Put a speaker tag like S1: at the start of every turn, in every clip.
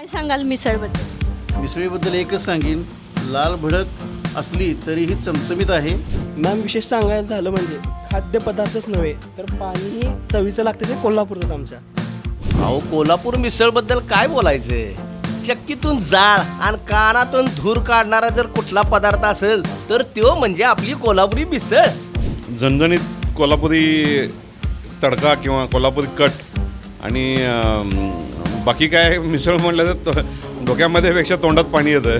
S1: काय सांगाल मिसळबद्दल?
S2: मिसळीबद्दल एकच सांगेन लाल भडक असली तरीही चमचमीत आहे.
S3: मॅम विशेष सांगायचं झालं म्हणजे खाद्यपदार्थच नव्हे तर पाणीही चवीचं लागतं ते कोल्हापूरच आमच्या.
S4: अहो कोल्हापूर मिसळबद्दल काय बोलायचंय? चक्कीतून जाळ आणि कानातून धूर काढणारा जर कुठला पदार्थ असेल तर तो म्हणजे आपली कोल्हापुरी मिसळ.
S5: झणझणीत कोल्हापुरी तडका किंवा कोल्हापुरी कट आणि अम, बाकी काय मिसळ म्हटलं तर डोक्यामध्ये पेक्षा तोंडात पाणी येतं.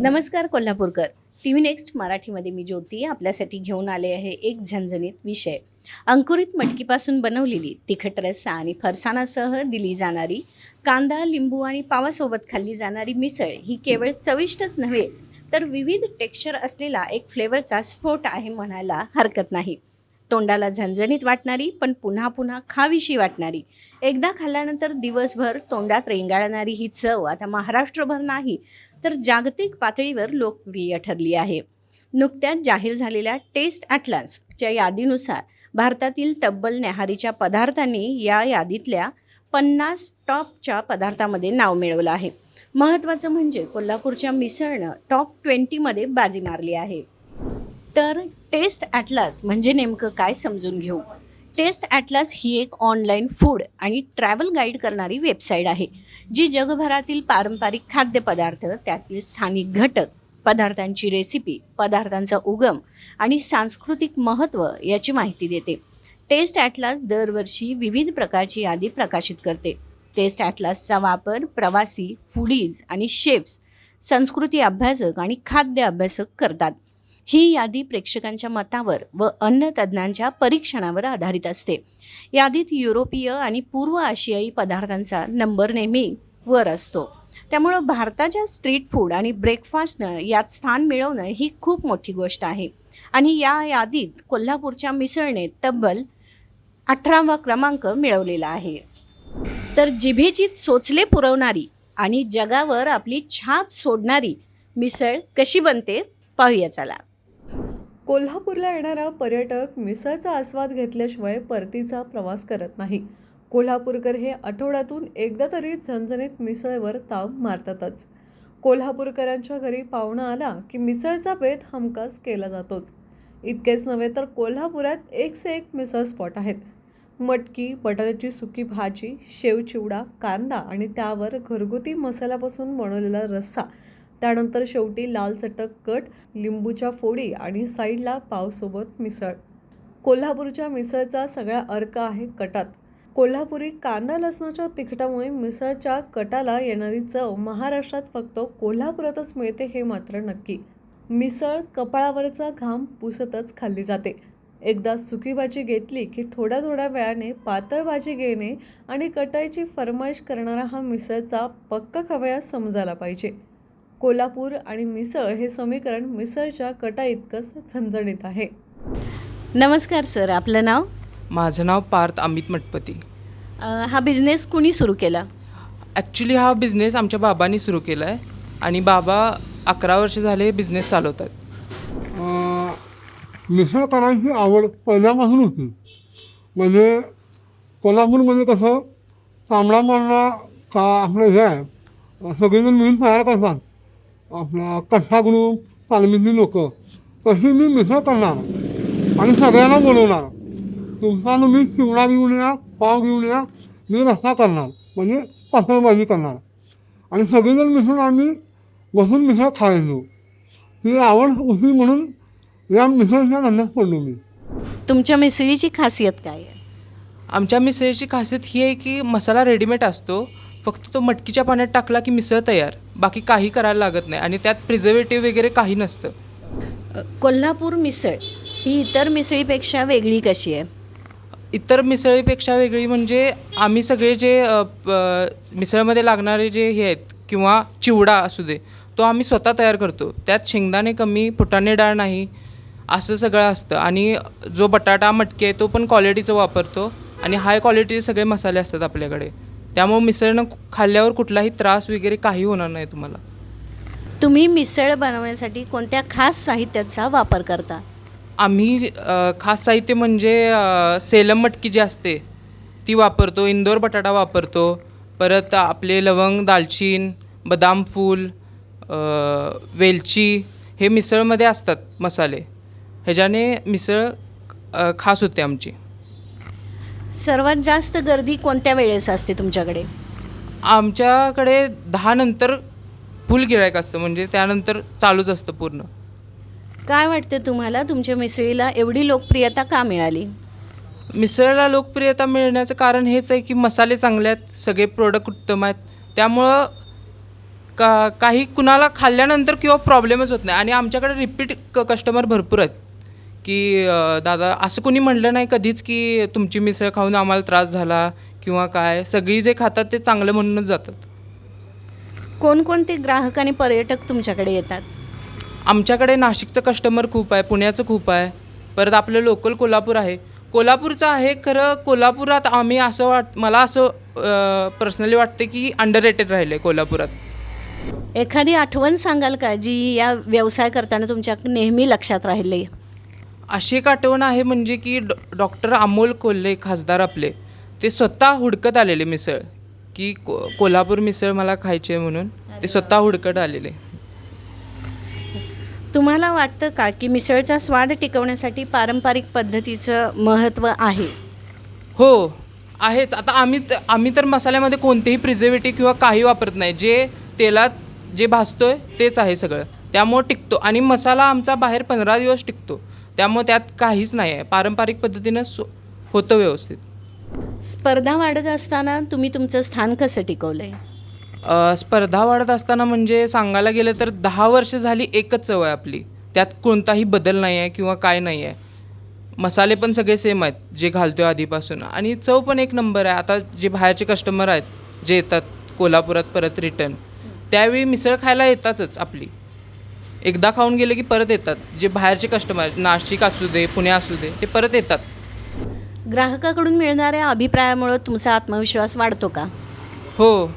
S1: नमस्कार कोल्हापूरकर. टी व्ही नेक्स्ट मराठीमध्ये मी ज्योती आपल्यासाठी घेऊन आले आहे एक झणझणीत विषय. अंकुरित मटकीपासून बनवलेली तिखट रस्सा आणि फरसाणासह दिली जाणारी कांदा लिंबू आणि पावासोबत खाल्ली जाणारी मिसळ ही केवळ चविष्टच नव्हे तर विविध टेक्स्चर असलेला एक फ्लेवरचा स्फोट आहे म्हणायला हरकत नाही. तोंडाला झणझणीत वाटणारी पण पुन्हा पुन्हा खावीशी वाटणारी. एकदा खाल्ल्यानंतर दिवसभर तोंडात रेंगाळणारी ही चव आता महाराष्ट्रभर नाही तर जागतिक पातळीवर लोकप्रिय ठरली आहे. नुकत्याच जाहीर झालेल्या टेस्ट ॲटलासच्या यादीनुसार भारतातील तब्बल न्याहारीच्या पदार्थांनी या यादीतल्या पन्नास टॉपच्या पदार्थामध्ये नाव मिळवलं आहे. महत्त्वाचं म्हणजे कोल्हापूरच्या मिसळनं टॉप ट्वेंटीमध्ये बाजी मारली आहे. तर टेस्ट ॲटलास म्हणजे नेमकं काय समजून घेऊ? टेस्ट ॲटलास ही एक ऑनलाईन फूड आणि ट्रॅव्हल गाईड करणारी वेबसाईट आहे जी जगभरातील पारंपरिक खाद्यपदार्थ त्यातील स्थानिक घटक पदार्थांची रेसिपी पदार्थांचा उगम आणि सांस्कृतिक महत्त्व याची माहिती देते. टेस्ट ॲटलास दरवर्षी विविध प्रकारची यादी प्रकाशित करते. टेस्ट ॲटलासचा वापर प्रवासी फुडीज आणि शेफ्स संस्कृती अभ्यासक आणि खाद्य अभ्यासक करतात. ही यादी प्रेक्षकांच्या मतावर व अन्न तज्ज्ञांच्या परीक्षणावर आधारित असते. यादीत युरोपीय आणि पूर्व आशियाई पदार्थांचा नंबर नेहमी वर असतो. त्यामुळं भारताच्या स्ट्रीट फूड आणि ब्रेकफास्टनं यात स्थान मिळवणं ही खूप मोठी गोष्ट आहे. आणि या यादीत कोल्हापूरच्या मिसळने तब्बल अठरावा क्रमांक मिळवलेला आहे. तर जिभेची चोचले पुरवणारी आणि जगावर आपली छाप सोडणारी मिसळ कशी बनते पाहूया चला.
S6: कोल्हापूरला येणारा पर्यटक मिसळचा आस्वाद घेतल्याशिवाय परतीचा प्रवास करत नाही. कोल्हापूरकर हे आठवड्यातून एकदा तरी झणझणीत मिसळवर ताव मारतातच. कोल्हापूरकरांच्या घरी पाहुणा आला की मिसळचा बेत हमखास केला जातोच. इतकेच नव्हे तर कोल्हापुरात एक से एक मिसळ स्पॉट आहेत. मटकी बटाट्याची सुकी भाजी शेव चिवडा कांदा आणि त्यावर घरगुती मसाल्यापासून बनवलेला रस्सा त्यानंतर शेवटी लाल चटक कट लिंबूच्या फोडी आणि साईडला पावसोबत मिसळ. कोल्हापूरच्या मिसळचा सगळा अर्क आहे कटात. कोल्हापुरी कांदा लसणाच्या तिखटामुळे मिसळच्या कटाला येणारी चव महाराष्ट्रात फक्त कोल्हापुरातच मिळते हे मात्र नक्की. मिसळ कपाळावरचा घाम पुसतच खाल्ली जाते. एकदा सुकी भाजी घेतली की थोड्या थोड्या वेळाने पातळ भाजी घेणे आणि कटाईची फरमाईश करणारा हा मिसळचा पक्क खवया समजायला पाहिजे. कोल्हापूर आणि मिसळ हे समीकरण मिसळच्या कटा इतकंच झणझणीत आहे.
S1: नमस्कार सर. आपलं नाव?
S7: माझं नाव पार्थ अमित मटपती.
S1: अ, हा बिझनेस कुणी सुरू केला?
S7: ॲक्च्युली हा बिझनेस आमच्या बाबांनी सुरू केला आहे आणि बाबा अकरा वर्ष झाले बिझनेस चालवतात.
S8: अं, मिसळ करायची आवड पहिल्यापासून होती. म्हणजे कोल्हापूरमध्ये कसं तांबडा पांढरा का आपलं हे आहे सगळेजण मिळून तयार करतात. आपला कथा ग्रुप तालमीतली लोकं? तशी मी मिसळ करणार? आणि सगळ्यांना बोलवणार? तुमचा तुम्ही चिवडा घेऊन या पाव घेऊन या मी रस्ता करणार म्हणजे पातळभाजी करणार. आणि सगळेजण मिसळून आम्ही बसून मिसळ खायचो. ती आवड होती म्हणून या मिसळच्या धंद्यात पडलो मी.
S1: तुमच्या मिसळीची खासियत काय आहे?
S7: आमच्या मिसळीची खासियत ही आहे की मसाला रेडीमेड असतो. फक्त तो मटकीच्या पाण्यात टाकला की मिसळ तयार. बाकी काही करायला लागत नाही आणि त्यात प्रिझर्वेटिव्ह वगैरे काही नसतं.
S1: कोल्हापूर मिसळ ही इतर मिसळीपेक्षा वेगळी कशी आहे?
S7: इतर मिसळीपेक्षा वेगळी म्हणजे आम्ही सगळे जे मिसळमध्ये लागणारे जे हे आहेत किंवा चिवडा असू दे तो आम्ही स्वतः तयार करतो. त्यात शेंगदाणे कमी फुटाणे डाळ नाही असं सगळं असतं. आणि जो बटाटा मटकी आहे तो पण क्वालिटीचं वापरतो आणि हाय क्वालिटीचे सगळे मसाले असतात आपल्याकडे. त्यामुळे मिसळनं खाल्ल्यावर कुठलाही त्रास वगैरे काही होणार नाही तुम्हाला.
S1: तुम्ही मिसळ बनवण्यासाठी कोणत्या खास साहित्याचा वापर करता?
S7: आम्ही अ, खास साहित्य म्हणजे अ, सेलम मटकी जी असते ती वापरतो इंदोर बटाटा वापरतो परत आपले लवंग दालचीन बदाम फूल अ, वेलची हे मिसळमध्ये असतात मसाले. ह्याच्याने मिसळ अ, खास होते आमची.
S1: सर्वात जास्त गर्दी कोणत्या वेळेस असते तुमच्याकडे?
S7: आमच्याकडे दहा नंतर फुल गिरायक असतं म्हणजे त्यानंतर चालूच असतं पूर्ण.
S1: काय वाटतं तुम्हाला? तुमच्या मिसळीला एवढी लोकप्रियता का मिळाली?
S7: मिसळला लोकप्रियता मिळण्याचं कारण हेच आहे की मसाले चांगले आहेत सगळे प्रोडक्ट उत्तम आहेत. त्यामुळं का काही कुणाला खाल्ल्यानंतर किंवा प्रॉब्लेमच होत नाही. आणि आमच्याकडे रिपीट क कस्टमर भरपूर आहेत. की दादा असं कोणी म्हटलं नाही कधीच की तुमची मिसळ खाऊन आम्हाला त्रास झाला किंवा काय? सगळी जे खातात ते चांगलं म्हणूनच जातात.
S1: कोणकोणते ग्राहक आणि पर्यटक तुमच्याकडे येतात?
S7: आमच्याकडे नाशिकचं कस्टमर खूप आहे पुण्याचं खूप आहे परत आपलं लोकल कोल्हापूर आहे. कोल्हापूरचं आहे खरं कोल्हापुरात आम्ही असं वाट मला असं पर्सनली वाटते की अंडर रेटेड राहिलं कोल्हापुरात.
S1: एखादी आठवण सांगाल का जी या व्यवसाय करताना तुमच्या नेहमी लक्षात राहिली
S7: अशी एक आठवण आहे म्हणजे की डॉ डॉक्टर अमोल कोल्हे खासदार आपले ते स्वतः हुडकत आलेले मिसळ. की को कोल्हापूर मिसळ मला खायची आहे म्हणून ते स्वतः हुडकत आलेले.
S1: तुम्हाला वाटतं का की मिसळचा स्वाद टिकवण्यासाठी पारंपरिक पद्धतीचं महत्त्व आहे?
S7: हो आहेच. आता आम्ही आम्ही तर मसाल्यामध्ये कोणतेही प्रिझर्वेटिव्ह किंवा काही वापरत नाही. जे तेलात जे भाजतोय तेच आहे सगळं. त्यामुळं टिकतो. आणि मसाला आमचा बाहेर पंधरा दिवस टिकतो. त्यामुळे त्यात काहीच नाही आहे. पारंपरिक पद्धतीनं सो होतं व्यवस्थित.
S1: स्पर्धा वाढत असताना तुम्ही तुमचं स्थान कसं टिकवलं आहे
S7: स्पर्धा वाढत असताना म्हणजे सांगायला गेलं तर दहा वर्ष झाली एकच चव आहे आपली. त्यात कोणताही बदल नाही आहे किंवा काय नाही आहे. मसाले पण सगळे सेम आहेत जे घालतो आधीपासून. आणि चव पण एक नंबर आहे. आता जे बाहेरचे कस्टमर आहेत जे येतात कोल्हापुरात परत रिटर्न त्यावेळी मिसळ खायला येतातच आपली. एकदा खाऊन गेले की परत येतात. जे बाहेरचे कस्टमर नाशिक असू दे पुणे असू दे ते परत येतात.
S1: ग्राहकाकडून मिळणाऱ्या अभिप्रायामुळं तुमचा आत्मविश्वास वाढतो का?
S7: हो.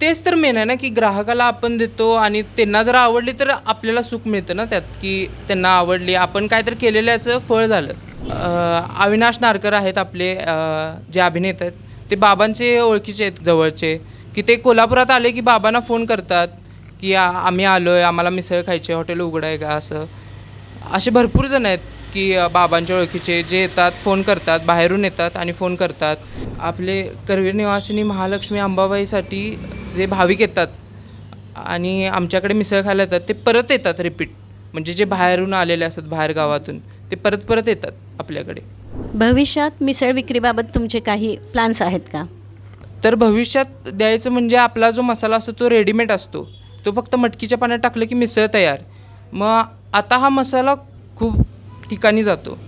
S7: तेच तर मेन आहे ना की ग्राहकाला आपण देतो आणि त्यांना जर आवडली तर आपल्याला सुख मिळतं ना त्यात की त्यांना आवडली. आपण काय तर केलेल्याचं फळ झालं. अं, अविनाश नारकर आहेत आपले अं, जे अभिनेते आहेत ते बाबांचे ओळखीचे आहेत जवळचे की ते कोल्हापुरात आले की बाबांना फोन करतात. की आ- आम्ही आलो आहे आम्हाला मिसळ खायची हॉटेल उघडं आहे का असं. असे भरपूर जण आहेत की बाबांच्या ओळखीचे जे येतात फोन करतात बाहेरून येतात आणि फोन करतात. आपले करवीर निवासिनी महालक्ष्मी अंबाबाईसाठी जे भाविक येतात आणि आमच्याकडे मिसळ खायला येतात ते परत येतात रिपीट म्हणजे जे बाहेरून आलेले असतात बाहेर गावातून ते परत परत येतात आपल्याकडे.
S1: भविष्यात मिसळ विक्रीबाबत तुमचे काही प्लान्स आहेत का?
S7: तर भविष्यात द्यायचं म्हणजे आपला जो मसाला असतो तो रेडीमेड असतो. तो फक्त मटकीच्या पाण्यात टाकलं की मिसळ तयार. मग आता हा मसाला खूप ठिकाणी जातो.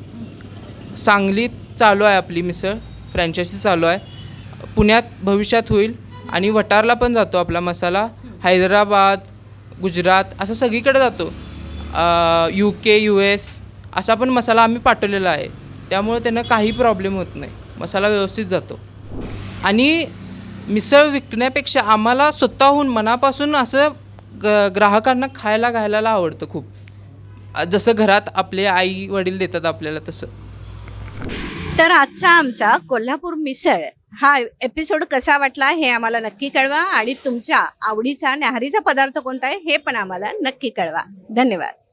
S7: सांगलीत चालू आहे आपली मिसळ फ्रँचायसी चालू आहे. पुण्यात भविष्यात होईल आणि वटारला पण जातो आपला मसाला. हैदराबाद गुजरात असं सगळीकडे जातो. यू के यू एस असा पण मसाला आम्ही पाठवलेला आहे. त्यामुळे त्यांना काही प्रॉब्लेम होत नाही. मसाला व्यवस्थित जातो. आणि मिसळ विकण्यापेक्षा आम्हाला स्वतःहून मनापासून असं ग ग्राहकांना खायला घालायला आवडतं खूप. जसं घरात आपले आई वडील देतात आपल्याला तसं.
S1: तर आजचा आमचा कोल्हापूर मिसळ हा एपिसोड कसा वाटला हे आम्हाला नक्की कळवा आणि तुमच्या आवडीचा न्याहारीचा पदार्थ कोणता आहे हे पण आम्हाला नक्की कळवा. धन्यवाद.